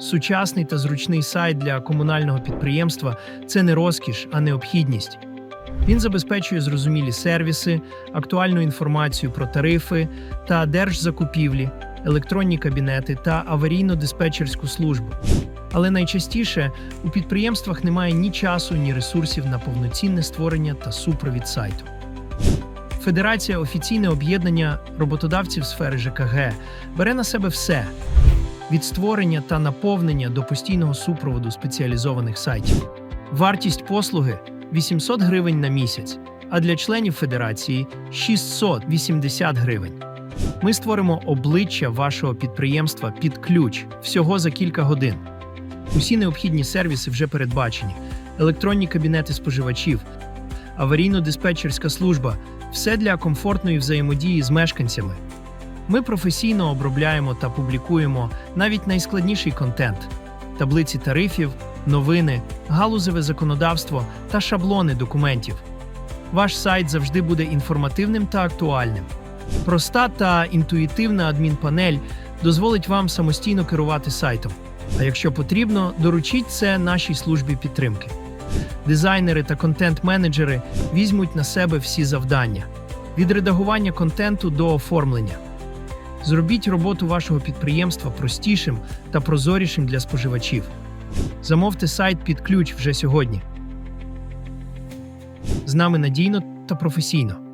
Сучасний та зручний сайт для комунального підприємства це не розкіш, а необхідність. Він забезпечує зрозумілі сервіси, актуальну інформацію про тарифи та держзакупівлі, електронні кабінети та аварійно-диспетчерську службу. Але найчастіше у підприємствах немає ні часу, ні ресурсів на повноцінне створення та супровід сайту. Федерація офіційне об'єднання роботодавців сфери ЖКГ бере на себе все від створення та наповнення до постійного супроводу спеціалізованих сайтів. Вартість послуги 800 гривень на місяць, а для членів федерації 680 гривень. Ми створимо обличчя вашого підприємства під ключ всього за кілька годин. Усі необхідні сервіси вже передбачені: електронні кабінети споживачів, аварійно-диспетчерська служба все для комфортної взаємодії з мешканцями. Ми професійно обробляємо та публікуємо навіть найскладніший контент: таблиці тарифів, новини, галузеве законодавство та шаблони документів. Ваш сайт завжди буде інформативним та актуальним. Проста та інтуїтивна адмінпанель дозволить вам самостійно керувати сайтом. А якщо потрібно, доручіть це нашій службі підтримки. Дизайнери та контент-менеджери візьмуть на себе всі завдання від редагування контенту до оформлення. Зробіть роботу вашого підприємства простішим та прозорішим для споживачів. Замовте сайт під ключ вже сьогодні. З нами надійно та професійно.